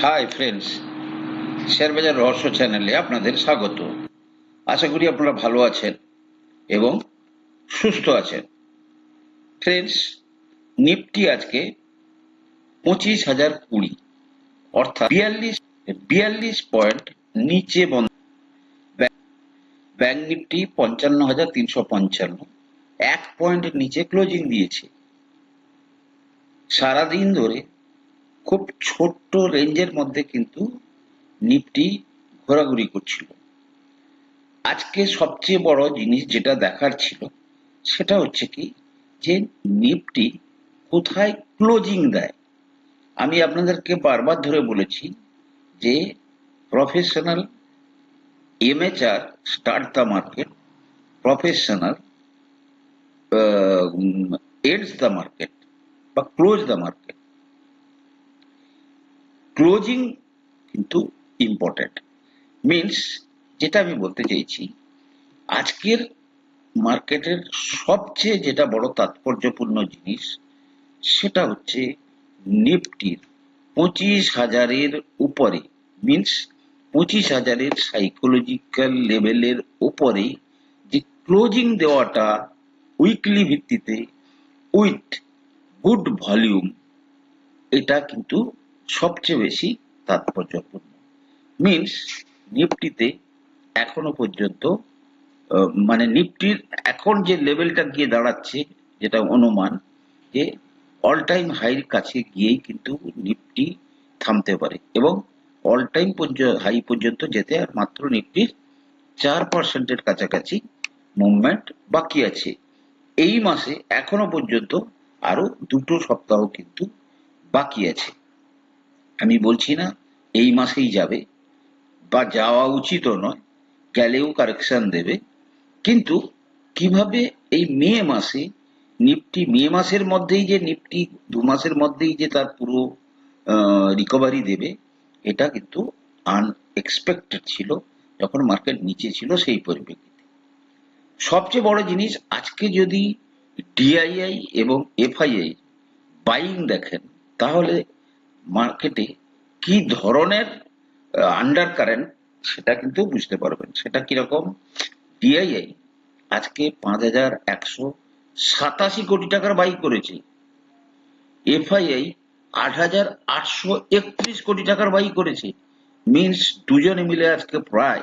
Hi friends শেয়ারবাজার রহস্য চ্যানেলে আপনাদের স্বাগত। আশা করি আপনারা ভালো আছেন এবং সুস্থ আছেন। ফ্রেন্ডস নিফটি আজকে পঁচিশ হাজার কুড়ি, অর্থাৎ বিয়াল্লিশ বিয়াল্লিশ পয়েন্ট নিচে বন্ধ। ব্যাংক- নিফটি পঞ্চান্ন হাজার তিনশো পঞ্চান্ন, এক পয়েন্ট নিচে ক্লোজিং দিয়েছে। সারাদিন ধরে খুব ছোট্ট রেঞ্জের মধ্যে কিন্তু নিফটি ঘোরাঘুরি করছিল। আজকে সবচেয়ে বড় জিনিস যেটা দেখার ছিল, সেটা হচ্ছে কি যে নিফটি কোথায় ক্লোজিং দেয়। আমি আপনাদেরকে বারবার ধরে বলেছি যে professional এমএচআর start the market, professional ends the market বা ক্লোজ দ্য মার্কেট ক্লোজিং কিন্তু ইম্পর্টেন্ট মিনস যেটা আমি বলতে চাইছি, আজকের মার্কেটের সবচেয়ে যেটা বড় তাৎপর্যপূর্ণ জিনিস, সেটা হচ্ছে নিফটির পঁচিশ হাজারের উপরে মিনস পঁচিশ হাজারের সাইকোলজিক্যাল লেভেলের উপরে যে ক্লোজিং দেওয়াটা উইকলি ভিত্তিতে উইথ গুড ভলিউম এটা কিন্তু সবচেয়ে বেশি তাৎপর্যপূর্ণ। মিনস নিফটিতে এখনও পর্যন্ত মানে নিফটির এখন যে লেভেলটা গিয়ে দাঁড়াচ্ছে, যেটা অনুমান, যে অল টাইম হাইর কাছে গিয়েই কিন্তু নিফটি থামতে পারে এবং অল টাইম হাই পর্যন্ত যেতে আর মাত্র নিফটির চার পার্সেন্টের কাছাকাছি মুভমেন্ট বাকি আছে। এই মাসে এখনও পর্যন্ত আরও দুটো সপ্তাহ কিন্তু বাকি আছে। আমি বলছি না, এই মাসেই যাবে। বা যাওয়া উচিতও নয়, গেলেও কারেকশন দেবে। কিন্তু কীভাবে এই মে মাসে, নিফটি, মে মাসের মধ্যেই যে নিফটি, দু মাসের মধ্যেই যে তার পুরো রিকভারি দেবে, এটা কিন্তু আনএক্সপেক্টেড ছিল, যখন মার্কেট নিচে ছিল সেই পরিপ্রেক্ষিতে। সবচেয়ে বড় জিনিস, আজকে যদি ডিআইআই এবং এফআইআই বাইং দেখেন, তাহলে মার্কেটে কি ধরনের আন্ডার কারেন্ট সেটা কিন্তু বুঝতে পারবেন। সেটা কীরকম? ডিআইআই আজকে পাঁচ হাজার একশো সাতাশি কোটি টাকার বাই করেছে। এফআইআই আট হাজার আটশো একত্রিশ কোটি টাকার বাই করেছে। মিনস দুজনে মিলে আজকে প্রায়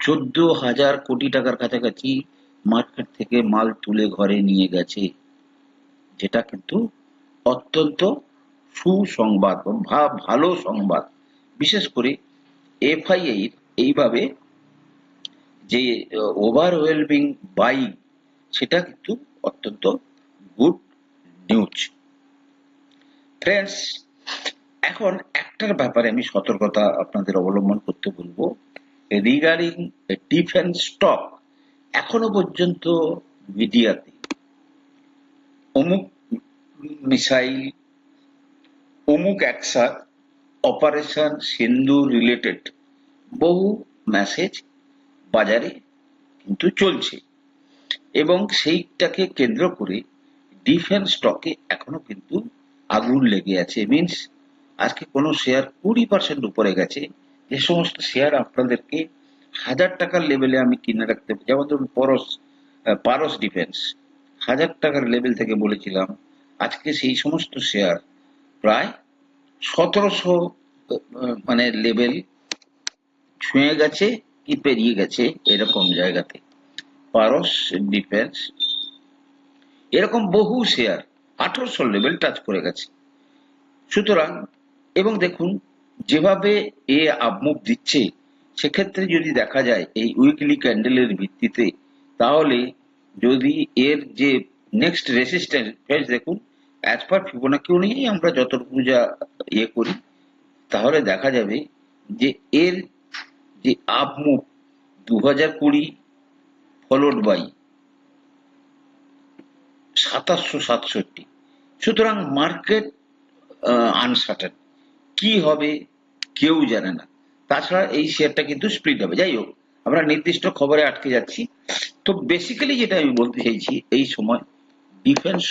চোদ্দ হাজার কোটি টাকার কাছাকাছি মার্কেট থেকে মাল তুলে ঘরে নিয়ে গেছে। যেটা কিন্তু অত্যন্ত সুসংবাদ বা ভালো সংবাদ। বিশেষ করে এফআইআই এইভাবে যে ওভারওয়েলমিং বাইং সেটা কিন্তু অত্যন্ত গুড নিউজ ফ্রেন্ডস এখন একটার ব্যাপারে আমি সতর্কতা আপনাদের অবলম্বন করতে বলব। রিগার্ডিং ডিফেন্স স্টক এখনও পর্যন্ত মিডিয়াতে অমুক মিসাইল অমুক অ্যাকশন অপারেশন সিন্ধু রিলেটেড বহু মেসেজ বাজারে কিন্তু চলছে। এবং সেইটাকে কেন্দ্র করে ডিফেন্স স্টকে এখনও কিন্তু আগুন লেগে আছে। মিনস আজকে কোনো শেয়ার কুড়ি পার্সেন্ট উপরে গেছে। যে সমস্ত শেয়ার আপনাদেরকে হাজার টাকার লেভেলে আমি কিনে রাখতে যেমন ধরুন আহ, পারস ডিফেন্স হাজার টাকার লেভেল থেকে বলেছিলাম আজকে সেই সমস্ত শেয়ার প্রায় সতেরোশো মানে লেভেল ছুঁয়ে গেছে কি পেরিয়ে গেছে এরকম জায়গাতে। পারস, ডিফেন্স, এরকম বহু শেয়ার, আঠারোশো লেভেল টাচ করে গেছে। সুতরাং, এবং দেখুন, যেভাবে এ আপমুভ দিচ্ছে, সেক্ষেত্রে যদি দেখা যায় এই উইকলি ক্যান্ডেলের ভিত্তিতে, তাহলে যদি এর যে নেক্সট রেসিস্ট্যান্স ফেস দেখুন অ্যাজ পার ফিবোনাকি অনুযায়ী আমরা যতটুকু যা ইয়ে করি, তাহলে দেখা যাবে যে এর যে আপমুভ দু হাজার কুড়ি ফলোড বাই সাতাশশো সাতষট্টি, সুতরাং মার্কেট আনসার্টেন কি হবে কেউ জানে না। তাছাড়া এই শেয়ারটা কিন্তু স্প্লিট হবে। যাই হোক, আমরা নির্দিষ্ট খবরে আটকে যাচ্ছি। তো বেসিক্যালি যেটা আমি বলতে চাইছি, এই সময় ডিফেন্স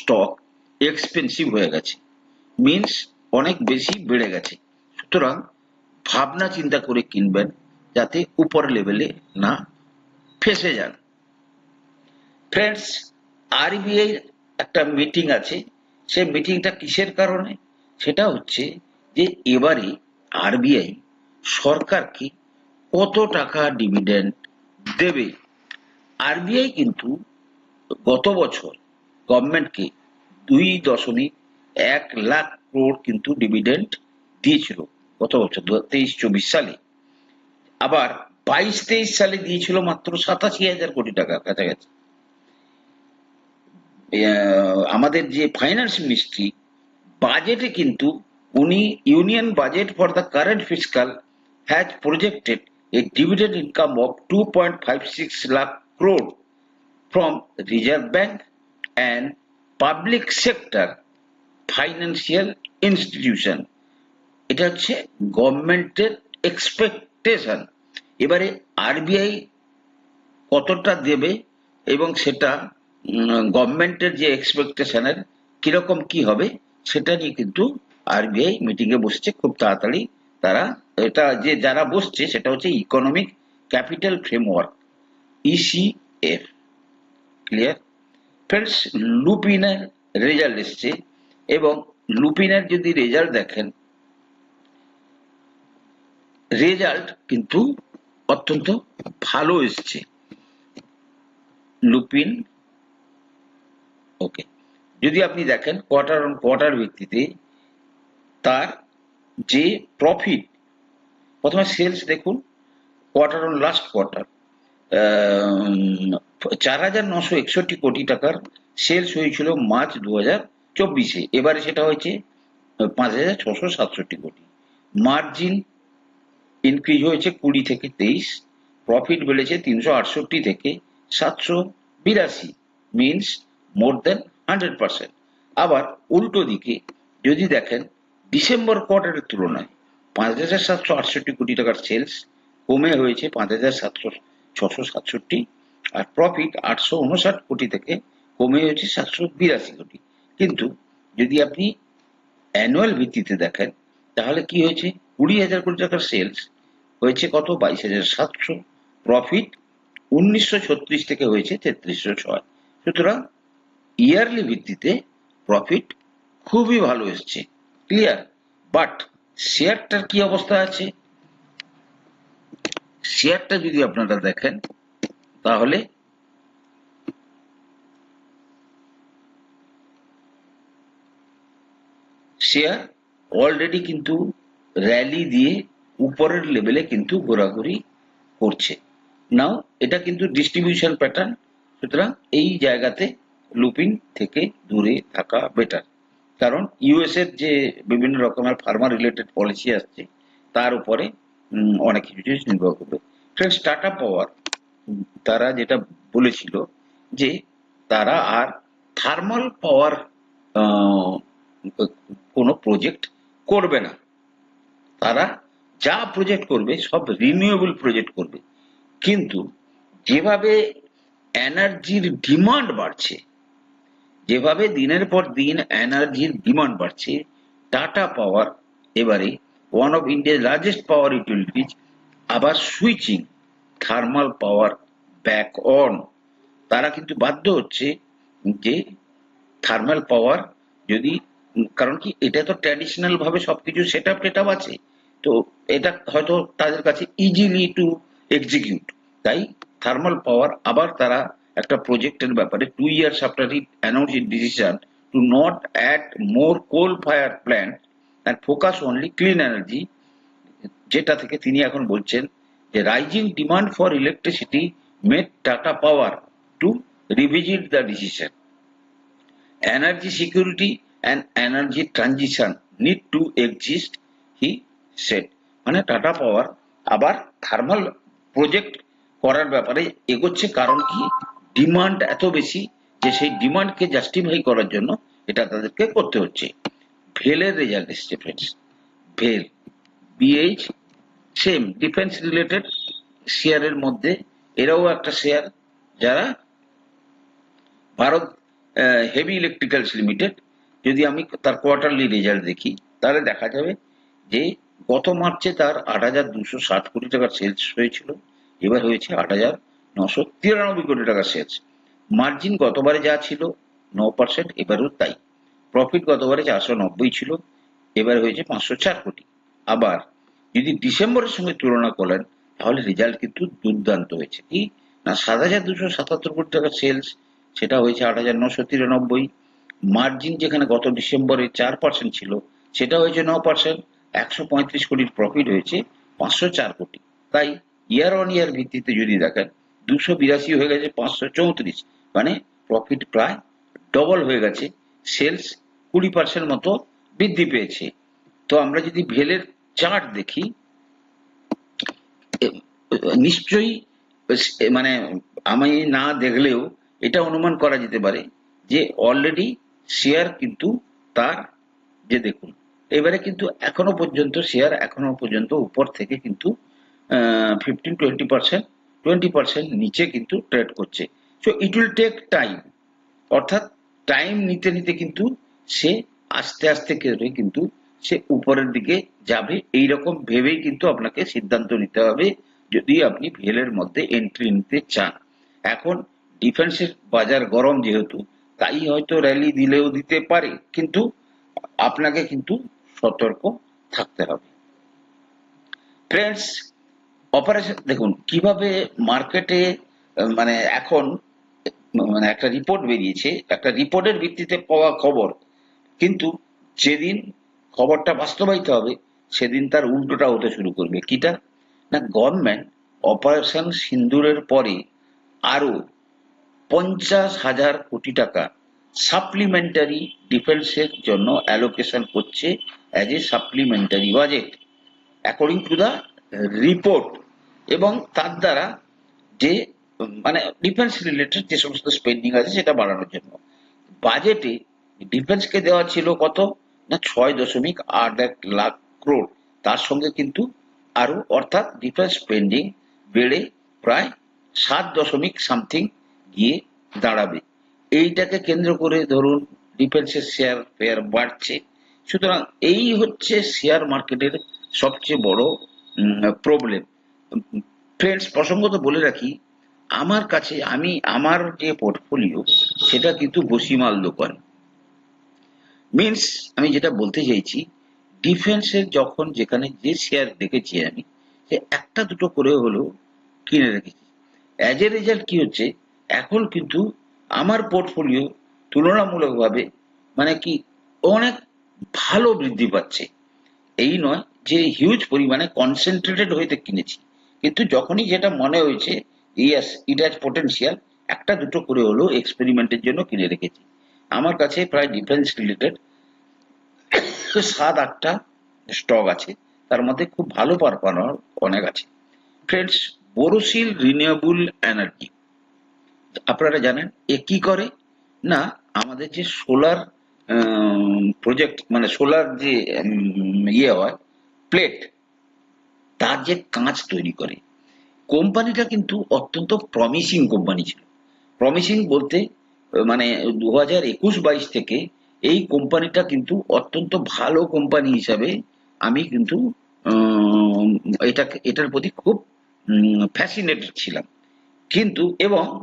স্টক এক্সপেন্সিভ হয়ে গেছে। মিনস অনেক বেশি বেড়ে গেছে। সুতরাং ভাবনা চিন্তা করে কিনবেন যাতে উপর লেভেলে না ফেসে যান। ফ্রেন্ডস আরবিআই একটা মিটিং আছে। সেই মিটিংটা কিসের কারণে? সেটা হচ্ছে যে এবারে আরবিআই সরকারকে কত টাকা ডিভিডেন্ড দেবে? আরবিআই কিন্তু গত বছর গভর্নমেন্টকে দুই দশমিক এক লাখ ক্রোড় কিন্তু ডিভিডেন্ড দিয়েছিল গত বছর তেইশ চব্বিশ সালে। আবার বাইশ তেইশ সালে দিয়েছিল মাত্র সাতাশি হাজার কোটি টাকার কাছাকাছি। আমাদের যে ফাইন্যান্স মিনিস্ট্রি বাজেটে কিন্তু উনি union budget for the current fiscal has projected a dividend income of two point five six lakh crore from Reserve Bank and public sector financial institution এটা হচ্ছে গভর্নমেন্টের এক্সপেকটেশন এবারে আরবিআই কতটা দেবে এবং সেটা গভর্নমেন্টের যে এক্সপেকটেশনের কীরকম কি হবে, সেটা নিয়ে কিন্তু আরবিআই মিটিং এ বসছে। খুব তাড়াতাড়ি তারা, এটা যে যারা বসছে, সেটা হচ্ছে economic capital framework ECF clear friends লুপিনের result এসছে এবং লুপিনের যদি রেজাল্ট দেখেন রেজাল্ট কিন্তু অত্যন্ত ভালো এসছে। লুপিন ওকে যদি আপনি দেখেন কোয়ার্টার অন কোয়ার্টার ভিত্তিতে তার যে প্রফিট প্রথমে সেলস দেখুন কোয়ার্টার অন লাস্ট কোয়ার্টার চার হাজার নশো একষট্টি কোটি টাকার সেলস হয়েছিল মার্চ দু হাজার চব্বিশে। এবারে সেটা হয়েছে পাঁচ হাজার ছশো সাতষট্টি কোটি। মার্জিন ইনক্রিজ হয়েছে কুড়ি থেকে তেইশ প্রফিট বেড়েছে তিনশো আটষট্টি থেকে সাতশো বিরাশি means more than hundred percent আবার উল্টো দিকে যদি দেখেন, ডিসেম্বর কোয়ার্টারের তুলনায় পাঁচ হাজার সাতশো আটষট্টি কোটি টাকার সেলস কমে হয়েছে পাঁচ হাজার সাতশো, ছশো সাতষট্টি আর প্রফিট আটশো উনষাট কোটি থেকে কমে হয়েছে সাতশো বিরাশি কোটি। কিন্তু যদি আপনি অ্যানুয়াল ভিত্তিতে দেখেন, তাহলে কি হয়েছে? কুড়ি হাজার কোটি টাকার সেলস হয়েছে কত? বাইশ হাজার সাতশো। প্রফিট উনিশশো ছত্রিশ থেকে হয়েছে তেত্রিশশো ছয়। সুতরাং ইয়ারলি ভিত্তিতে প্রফিট খুবই ভালো এসছে। ক্লিয়ার বাট শেয়ারটার কি অবস্থা আছে? শেয়ারটা যদি আপনারা দেখেন তাহলে? শেয়ার অলরেডি কিন্তু র্যালি দিয়ে উপরের লেভেলে কিন্তু ঘোরাঘুরি করছে। নাও এটা কিন্তু ডিস্ট্রিবিউশন প্যাটার্ন সুতরাং এই জায়গাতে লুপিং থেকে দূরে থাকা বেটার কারণ ইউএস এর যে বিভিন্ন রকমের ফার্মার রিলেটেড পলিসি আসছে, তার উপরে অনেক কিছু জিনিস নির্ভর করবে। ফ্রেন্ডস টাটা পাওয়ার তারা যেটা বলেছিল যে তারা আর থার্মাল পাওয়ার কোনো প্রজেক্ট করবে না। তারা যা প্রজেক্ট করবে সব রিনিউয়েবল প্রজেক্ট করবে। কিন্তু যেভাবে এনার্জির ডিমান্ড বাড়ছে, যেভাবে দিনের পর দিন এনার্জির ডিমান্ড বাড়ছে টাটা পাওয়ার এবারে ওয়ান অফ ইন্ডিয়ার লার্জেস্ট পাওয়ার ইউটিলিটিজ আবার switching thermal power back on তারা কিন্তু বাধ্য হচ্ছে যে থার্মাল পাওয়ার যদি, কারণ কি এটা তো ট্র্যাডিশনাল ভাবে সবকিছু সেট আপ টেট আছে, তো এটা হয়তো তাদের কাছে ইজিলি টু এক্সিকিউট তাই থার্মাল পাওয়ার আবার তারা একটা প্রজেক্টের ব্যাপারে two years after it announce it decision to not add more coal fire plant and focus only clean energy যেটা থেকে তিনি এখন বলছেন যে rising demand for electricity made Tata power to revisit the decision energy security and energy transition need to exist, he said. মানে Tata power আবার thermal project করার ব্যাপারে এগোচ্ছে, কারণ কি? ডিমান্ড এত বেশি যে সেই ডিমান্ডকে জাস্টিফাই করার জন্য এটা তাদেরকে করতে হচ্ছে। ভেলের রেজাল্ট এসছে friends BEL BH same defence related শেয়ারের মধ্যে এরাও একটা শেয়ার যারা ভারত হেভি ইলেকট্রিক্যালস লিমিটেড যদি আমি তার কোয়ার্টারলি রেজাল্ট দেখি, তাহলে দেখা যাবে যে গত মার্চে তার আট হাজার দুশো ষাট কোটি টাকার সেলস হয়েছিল, এবার হয়েছে আট হাজার নশো তিরানব্বই কোটি টাকার সেলস মার্জিন গতবারে যা ছিল ন পার্সেন্ট এবারও তাই। প্রফিট গতবারে চারশো নব্বই ছিল, এবার হয়েছে পাঁচশো চার কোটি। আবার যদি ডিসেম্বরের সঙ্গে তুলনা করেন, তাহলে রেজাল্ট কিন্তু দুর্দান্ত হয়েছে। কি? না, সাত হাজার দুশো সাতাত্তর কোটি টাকা সেলস সেটা হয়েছে আট হাজার নশো তিরানব্বই। মার্জিন যেখানে গত ডিসেম্বরে চার পার্সেন্ট ছিল, সেটা হয়েছে ন পার্সেন্ট একশো পঁয়ত্রিশ কোটির প্রফিট হয়েছে পাঁচশো চার কোটি। তাই ইয়ার অন ইয়ার ভিত্তিতে যদি দেখেন, দুশো বিরাশি হয়ে গেছে পাঁচশো চৌত্রিশ। মানে প্রফিট প্রায় ডবল হয়ে গেছে। সেলস কুড়ি পার্সেন্ট মতো বৃদ্ধি পেয়েছে। তো আমরা যদি ভেলের চার্ট দেখি নিশ্চয়ই মানে আমি না দেখলেও এটা অনুমান করা যেতে পারে যে অলরেডি শেয়ার কিন্তু তার, যে দেখুন, এবারে কিন্তু এখনও পর্যন্ত শেয়ার এখনও পর্যন্ত উপর থেকে কিন্তু fifteen twenty percent twenty percent নিচে কিন্তু ট্রেড করছে। So it will take time অর্থাৎ টাইম নিতে নিতে কিন্তু সে আস্তে আস্তে করে কিন্তু সে উপরের দিকে যাবে এই রকম ভেবেই কিন্তু আপনাকে সিদ্ধান্ত নিতে হবে যদি আপনি ভেলের মধ্যে এন্ট্রি নিতে চান। এখন ডিফেন্সের বাজার গরম যেহেতু, তাই হয়তো র্যালি দিলেও দিতে পারে, কিন্তু আপনাকে কিন্তু সতর্ক থাকতে হবে। ফ্রেন্ডস অপারেশন দেখুন, কীভাবে মার্কেটে মানে এখন মানে একটা রিপোর্ট বেরিয়েছে, একটা রিপোর্টের ভিত্তিতে পাওয়া খবর। কিন্তু যেদিন খবরটা বাস্তবায়িত হবে, সেদিন তার উল্টোটা হতে শুরু করবে। কিটা? না, গভর্নমেন্ট অপারেশন সিন্দুরের পরে আরও পঞ্চাশ হাজার কোটি টাকা সাপ্লিমেন্টারি ডিফেন্সের জন্য অ্যালোকেশন করছে as a supplementary budget according to the report এবং তার দ্বারা যে মানে ডিফেন্স রিলেটেড যে সমস্ত স্পেন্ডিং আছে সেটা বাড়ানোর জন্য। বাজেটে ডিফেন্সকে দেওয়া ছিল কত? না ছয় দশমিক আট এক লাখ ক্রোড তার সঙ্গে কিন্তু আরও অর্থাৎ ডিফেন্স স্পেন্ডিং বেড়ে প্রায় সাত দশমিক সামথিং গিয়ে দাঁড়াবে। এইটাকে কেন্দ্র করে ধরুন ডিফেন্সের শেয়ার ফেয়ার বাড়ছে। সুতরাং এই হচ্ছে শেয়ার মার্কেটের সবচেয়ে বড় প্রবলেম ফ্রেন্ডস প্রসঙ্গত বলে রাখি, আমার কাছে, আমি, আমার যে পোর্টফোলিও সেটা কিন্তু বসিমাল দোকান। মিনস আমি যেটা বলতে চাইছি ডিফেন্সের যখন যেখানে যে শেয়ার দেখেছি আমি, সে একটা দুটো করে হলেও কিনে রেখেছি। অ্যাজ এ রেজাল্ট কি হচ্ছে, এখন কিন্তু আমার পোর্টফোলিও তুলনামূলকভাবে মানে কি অনেক ভালো বৃদ্ধি পাচ্ছে। এই নয় যে হিউজ পরিমাণে কনসেন্ট্রেটেড হইতে কিনেছি। কিন্তু যখনই যেটা মনে হয়েছে ইয়াস ইট হ্যাজ পোটেন্সিয়াল একটা দুটো করে হলেও এক্সপেরিমেন্টের জন্য কিনে রেখেছি। আমার কাছে প্রায় ডিফেন্স রিলেটেড সাত, আটটা স্টক আছে, তার মধ্যে খুব ভালো পারফর্মার অনেক আছে। ফ্রেন্ডস বোরোসিল রিনিউয়েবল এনার্জি আপনারা জানেন, এ কি করে? না, আমাদের যে সোলার প্রজেক্ট মানে সোলার যে ইয়ে হয় প্লেট তার যে কাঁচ তৈরি করে। কোম্পানিটা কিন্তু অত্যন্ত প্রমিসিং কোম্পানি ছিল। প্রমিসিং বলতে মানে দু হাজার একুশ বাইশ থেকে এই কোম্পানিটা কিন্তু অত্যন্ত ভালো কোম্পানি হিসাবে আমি কিন্তু এটাকে এটার প্রতি খুব ফ্যাসিনেটেড ছিলাম। কিন্তু, এবং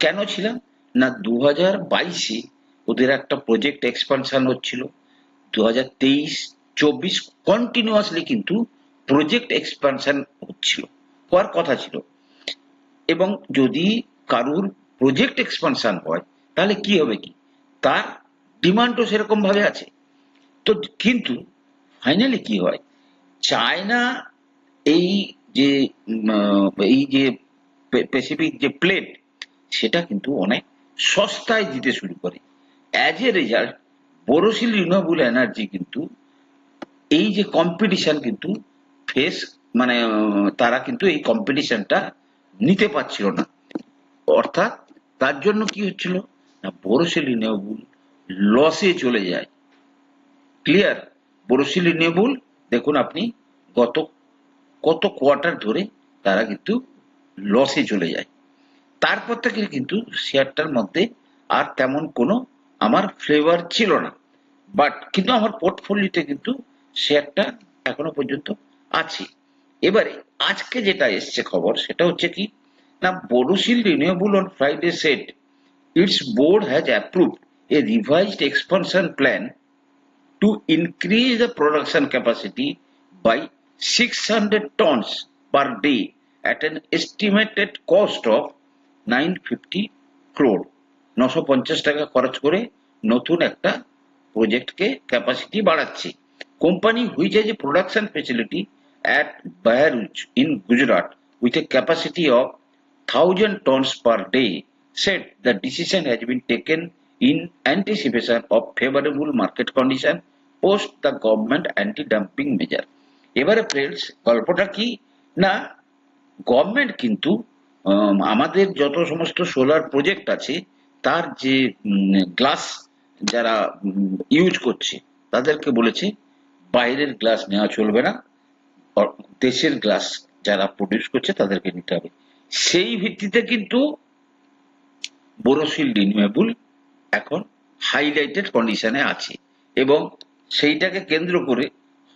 কেন ছিলাম? না দু হাজার বাইশে ওদের একটা প্রজেক্ট এক্সপানশন হচ্ছিল। দু হাজার তেইশ, চব্বিশ কন্টিনিউয়াসলি কিন্তু প্রজেক্ট এক্সপানশন হচ্ছিল। হওয়ার কথা ছিল। এবং যদি কারুর প্রজেক্ট এক্সপানশন হয় তাহলে কি হবে কি? তার ডিমান্ডও সেরকম ভাবে আছে। তো কিন্তু ফাইনালি কি হয়? চায়না এই যে এই যে প্যাসিফিক যে প্লেট সেটা কিন্তু অনেক সস্তায় দিতে শুরু করে। As a result Borosil renewable energy কিন্তু এই যে কম্পিটিশন কিন্তু ফেস মানে তারা কিন্তু এই কম্পিটিশনটা নিতে পারছিল না। অর্থাৎ তার জন্য কি হচ্ছিল? না বোরোসিল রিনিউয়েবল লসে চলে যায়। ক্লিয়ার বোরোসিল রিনিউয়েবল দেখুন আপনি গত, কত কোয়ার্টার ধরে তারা কিন্তু লসে চলে যায়। তারপর থেকে কিন্তু শেয়ারটার মধ্যে আর তেমন কোনো আমার ফ্লেভার ছিল না। বাট কিন্তু আমার পোর্টফোলিওতে কিন্তু শেয়ারটা এখনও পর্যন্ত আছে। এবারে আজকে যেটা এসছে খবর, সেটা হচ্ছে কি? না Borosil renewable on Friday set its board has approved a revised expansion plan to increase the production capacity by 600 tons per day at an estimated cost of 950 crore নশো পঞ্চাশ টাকা খরচ করে নতুন একটা প্রজেক্টকে ক্যাপাসিটি বাড়াচ্ছে company which has a production facility at Bharuch in Gujarat with a capacity of day said the decision has been taken in anticipation of favorable market condition post the government anti-dumping measure. এবারে friends গল্পটা কি? না government কিন্তু আম, আমাদের যত সমস্ত solar project আছে তার যে গ্লাস যারা ইউজ করছে তাদেরকে বলেছে বাইরের গ্লাস নেওয়া চলবে না। দেশের গ্লাস যারা প্রডিউস করছে তাদেরকে নিতে হবে। সেই ভিত্তিতে কিন্তু বোরোসিল রিনিউয়েবল এখন হাইলাইটেড কন্ডিশনে আছে এবং সেইটাকে কেন্দ্র করে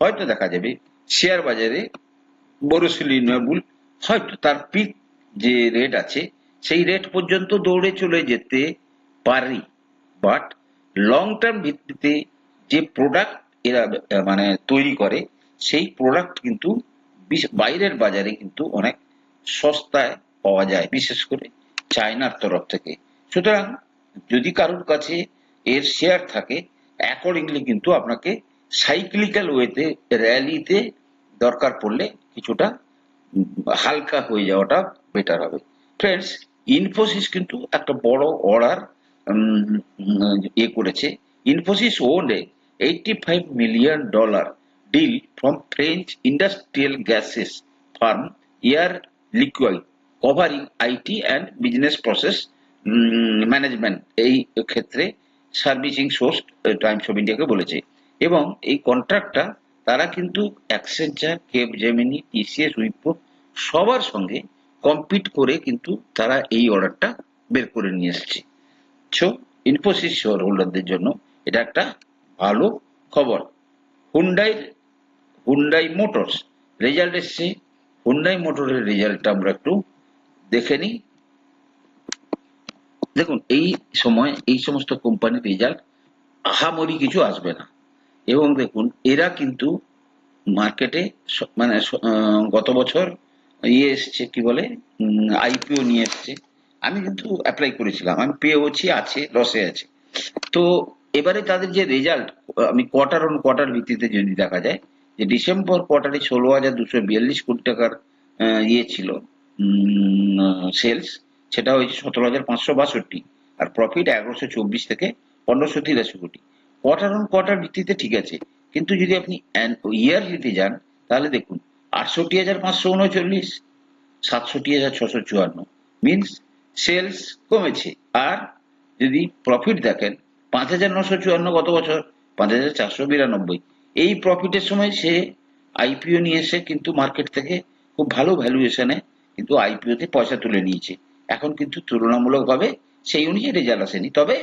হয়তো দেখা যাবে শেয়ার বাজারে বোরোসিল রিনিউয়েবল হয়তো তার পিক যে রেট আছে সেই রেট পর্যন্ত দৌড়ে চলে যেতে পারি। বাট লং টার্ম ভিত্তিতে যে প্রোডাক্ট এরা মানে তৈরি করে সেই প্রোডাক্ট কিন্তু বাইরের বাজারে কিন্তু অনেক সস্তায় পাওয়া যায়, বিশেষ করে চায়নার তরফ থেকে। সুতরাং যদি কারোর কাছে এর শেয়ার থাকে অ্যাকর্ডিংলি কিন্তু আপনাকে সাইক্লিক্যাল ওয়েতে র্যালিতে দরকার পড়লে কিছুটা হালকা হয়ে যাওয়াটা বেটার হবে। ফ্রেন্ডস ইনফোসিস কিন্তু একটা বড় অর্ডার ইয়ে করেছে। Infosys won eighty five million dollar deal from French industrial gases firm Air Liquide covering IT and business process management এই ক্ষেত্রে সার্ভিসিং সোর্স টাইমস অফ ইন্ডিয়াকে বলেছে। এবং এই কন্ট্রাক্টটা তারা কিন্তু Accenture Capgemini TCS Wipro সবার সঙ্গে কম্পিট করে কিন্তু তারা এই অর্ডারটা বের করে নিয়ে এসেছে। সো ইনফোসিস শেয়ার হোল্ডারদের জন্য এটা একটা ভালো খবর। হুন্ডাই হুন্ডাই মোটরস রেজাল্ট এসছে। হুন্ডাই মোটরের রেজাল্টটা আমরা একটু দেখে নিই। দেখুন, এই সময় এই সমস্ত কোম্পানির রেজাল্ট আহামরি কিছু আসবে না। এবং দেখুন, এরা কিন্তু মার্কেটে মানে গত বছর ইয়ে এসছে, কি বলে আইপিও নিয়ে এসছে। আমি কিন্তু অ্যাপ্লাই করেছিলাম। আমি পেয়েওছি, আছে লসে আছে। তো এবারে তাদের যে রেজাল্ট আমি কোয়ার্টার অন কোয়ার্টার ভিত্তিতে যদি দেখা যায়, যে ডিসেম্বর কোয়ার্টারে ষোলো হাজার দুশো বিয়াল্লিশ কোটি টাকার ইয়ে ছিল সেলস সেটা হয়েছে সতেরো হাজার পাঁচশো বাষট্টি। আর প্রফিট এগারোশো চব্বিশ থেকে পনেরোশো তিরাশি কোটি। কোয়ার্টার অন কোয়ার্টার ভিত্তিতে ঠিক আছে। কিন্তু যদি আপনি ইয়ারলিতে যান, তাহলে দেখুন, আটষট্টি হাজার পাঁচশো উনচল্লিশ, সাতষট্টি হাজার ছশো চুয়ান্ন। মিনস সেলস কমেছে। আর যদি প্রফিট দেখেন, পাঁচ হাজার নশো চুয়ান্ন গত বছর, পাঁচ হাজার চারশো বিরানব্বই। এই প্রফিটের সময় সে আইপিও নিয়ে এসে কিন্তু মার্কেট থেকে খুব ভালো ভ্যালুয়েশনে কিন্তু আইপিওতে পয়সা তুলে নিয়েছে। এখন কিন্তু তুলনামূলকভাবে সেই অনুযায়ী রেজাল্ট আসেনি। তবে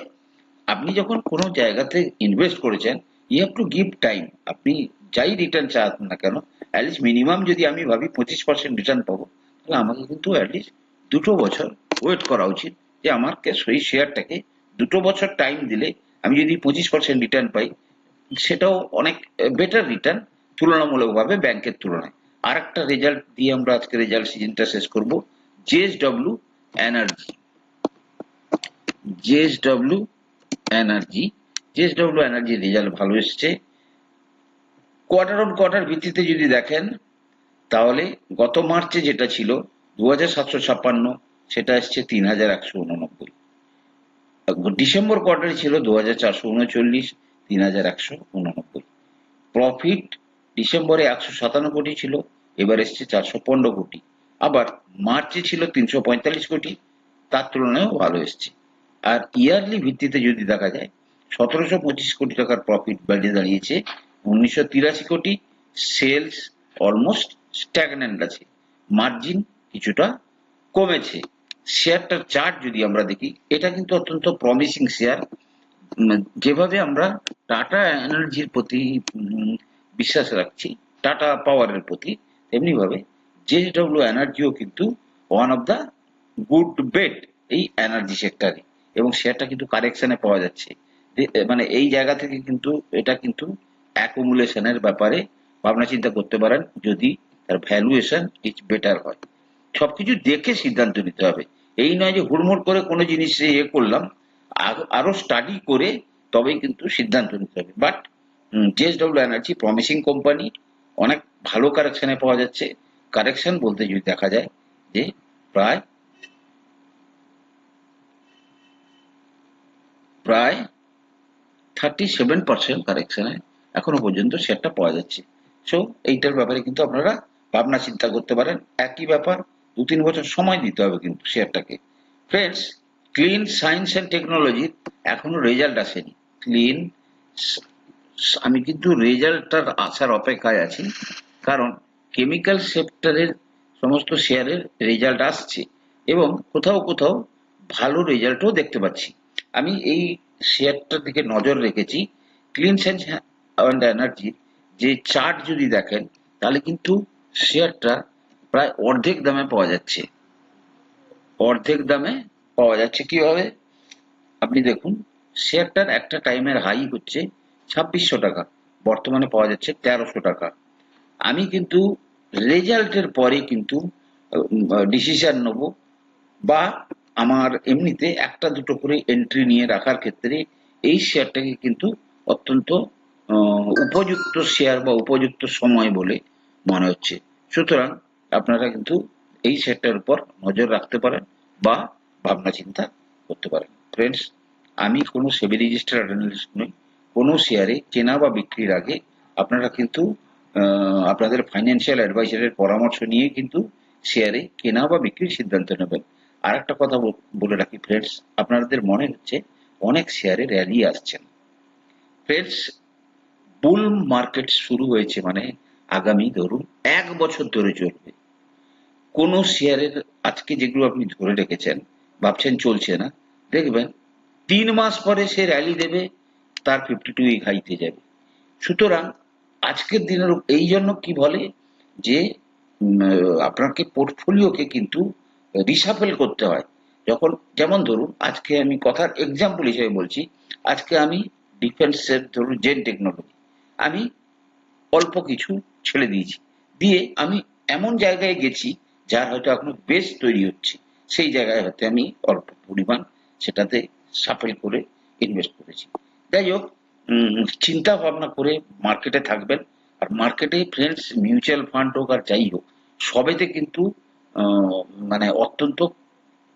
আপনি যখন কোনো জায়গাতে ইনভেস্ট করেছেন you have to give time আপনি যাই রিটার্ন চান না কেন অ্যাটলিস্ট মিনিমাম যদি আমি ভাবি পঁচিশ পার্সেন্ট রিটার্ন পাবো, তাহলে আমাকে কিন্তু অ্যাটলিস্ট দুটো বছর ওয়েট করা উচিত যে আমাকে সেই শেয়ারটাকে দুটো বছর টাইম দিলে আমি যদি পঁচিশ পার্সেন্ট রিটার্ন পাই, সেটাও অনেক বেটার রিটার্ন তুলনামূলকভাবে ব্যাংকের তুলনায়। আর একটা রেজাল্ট দিয়ে আমরা আজকে রেজাল্ট সিজনটা শেষ করব। JSW energy JSW energy JSW energy result ভালো এসছে। কোয়ার্টার অন কোয়ার্টার ভিত্তিতে যদি দেখেন, তাহলে গত মার্চে যেটা ছিল দু হাজার সাতশো ছাপ্পান্ন, সেটা এসছে তিন হাজার একশো উননব্বই। ডিসেম্বর কোয়ার্টারে ছিল দু হাজার চারশো উনচল্লিশ তিন হাজার একশো উননব্বই। প্রফিট ডিসেম্বরে একশো সাতান্ন কোটি ছিল, এবার এসছে চারশো পনেরো কোটি। আবার মার্চে ছিল তিনশো পঁয়তাল্লিশ কোটি, তার তুলনায়ও ভালো এসছে। আর ইয়ারলি ভিত্তিতে যদি দেখা যায়, সতেরোশো পঁচিশ কোটি টাকার প্রফিট বেড়ে দাঁড়িয়েছে, উনিশশো তিরাশি কোটি সেলস অলমোস্ট স্ট্যাগনেন্ট আছে। মার্জিন কিছুটা কমেছে। শেয়ারটার চার্ট যদি আমরা দেখি, এটা কিন্তু অত্যন্ত প্রমিসিং শেয়ার যেভাবে আমরা টাটা এনার্জির প্রতি বিশ্বাস রাখছি টাটা পাওয়ারের প্রতি তেমনি ভাবে জেএসডব্লিউ এনার্জিও কিন্তু one of the good bet এই এনার্জি সেক্টরে এবং শেয়ারটা কিন্তু কারেকশনে পাওয়া যাচ্ছে। মানে এই জায়গা থেকে কিন্তু, এটা কিন্তু অ্যাকুমুলেশনের ব্যাপারে ভাবনা চিন্তা করতে পারেন, যদি তার ভ্যালুয়েশন ইজ বেটার হয়। সবকিছু দেখে সিদ্ধান্ত নিতে হবে। এই নয় যে হুড়মুড় করে কোনো জিনিস ইয়ে করলাম, আরো- আরও স্টাডি করে তবেই কিন্তু সিদ্ধান্ত নিতে হবে। But JSW energy promising company অনেক ভালো কারেকশনে পাওয়া যাচ্ছে। কারেকশন বলতে যদি দেখা যায় যে প্রায় প্রায় থার্টি সেভেন পার্সেন্ট কারেকশনে এখনও পর্যন্ত শেয়ারটা পাওয়া যাচ্ছে। সো এইটার ব্যাপারে কিন্তু আপনারা ভাবনা চিন্তা করতে পারেন। একই ব্যাপার, দু তিন বছর সময় দিতে হবে কিন্তু শেয়ারটাকে ফ্রেন্ডস ক্লিন সায়েন্স অ্যান্ড টেকনোলজির এখনও রেজাল্ট আসেনি। ক্লিন আমি কিন্তু রেজাল্টটার আসার অপেক্ষায় আছি। কারণ কেমিক্যাল সেক্টরের সমস্ত শেয়ারের রেজাল্ট আসছে এবং কোথাও কোথাও ভালো রেজাল্টও দেখতে পাচ্ছি। আমি এই শেয়ারটার দিকে নজর রেখেছি। ক্লিন সায়েন্স অ্যান্ড এনার্জি যে চার্ট যদি দেখেন, তাহলে কিন্তু শেয়ারটা প্রায় অর্ধেক দামে পাওয়া যাচ্ছে। অর্ধেক দামে পাওয়া যাচ্ছে কীভাবে? আপনি দেখুন শেয়ারটার একটা টাইমের হাই হচ্ছে ছাব্বিশশো টাকা। বর্তমানে পাওয়া যাচ্ছে তেরোশো টাকা। আমি কিন্তু রেজাল্টের পরে কিন্তু ডিসিশন নেব বা আমার এমনিতে একটা দুটো করে এন্ট্রি নিয়ে রাখার ক্ষেত্রে এই শেয়ারটাকে কিন্তু অত্যন্ত উপযুক্ত শেয়ার বা উপযুক্ত সময় বলে মনে হচ্ছে। সুতরাং আপনারা কিন্তু এই শেয়ারটার উপর নজর রাখতে পারেন বা ভাবনা চিন্তা করতে পারেন। ফ্রেন্ডস আমি কোনো সেবি রেজিস্টার নই। কোনো শেয়ারে কেনা বা বিক্রির আগে আপনারা কিন্তু আপনাদের ফাইন্যান্সিয়াল অ্যাডভাইজারের পরামর্শ নিয়ে কিন্তু শেয়ারে কেনা বা বিক্রির সিদ্ধান্ত নেবেন। আর একটা কথা বলে রাখি ফ্রেন্ডস আপনাদের মনে হচ্ছে অনেক শেয়ারে র্যালি আসছেন। ফ্রেন্ডস বুল মার্কেট শুরু হয়েছে মানে আগামী, ধরুন, এক বছর ধরে চলবে। কোনো শেয়ারের আজকে যেগুলো আপনি ধরে রেখেছেন, ভাবছেন চলছে না, দেখবেন তিন মাস পরে সে র্যালি দেবে, তার ফিফটি টু হাইতে যাবে। সুতরাং আজকের দিনের এই জন্য কি বলে যে আপনাকে পোর্টফোলিওকে কিন্তু রিসাফেল করতে হয়। যখন, যেমন ধরুন, আজকে আমি কথার এক্সাম্পল হিসেবে বলছি, আজকে আমি ডিফেন্সের ধরুন জেন টেকনোলজি আমি অল্প কিছু ছেড়ে দিয়েছি। দিয়ে আমি এমন জায়গায় গেছি যার হয়তো এখনও বেশ তৈরি হচ্ছে। সেই জায়গায় হয়তো আমি অল্প পরিমাণ সেটাতে সাফেল করে ইনভেস্ট করেছি। যাই হোক চিন্তা ভাবনা করে মার্কেটে থাকবেন। আর মার্কেটে ফ্রেন্ডস মিউচুয়াল ফান্ড হোক আর যাই হোক, সবেতে কিন্তু মানে অত্যন্ত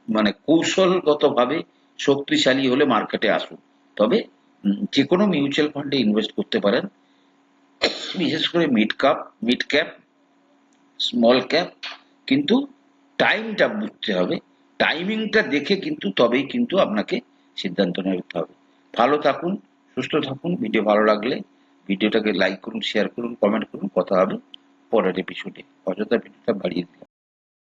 মানে কৌশলগতভাবে শক্তিশালী হলে মার্কেটে আসুন। তবে যে কোনো মিউচুয়াল ফান্ডে ইনভেস্ট করতে পারেন। বিশেষ করে mid cap mid cap small cap কিন্তু টাইমটা বুঝতে হবে। টাইমিংটা দেখে কিন্তু তবেই কিন্তু আপনাকে সিদ্ধান্ত নিতে হবে। ভালো থাকুন। সুস্থ থাকুন ভিডিও ভালো লাগলে ভিডিওটাকে লাইক করুন শেয়ার করুন কমেন্ট করুন, কথা হবে পরের এপিসোডে অযথা ভিডিওটা বাড়িয়ে দিলাম।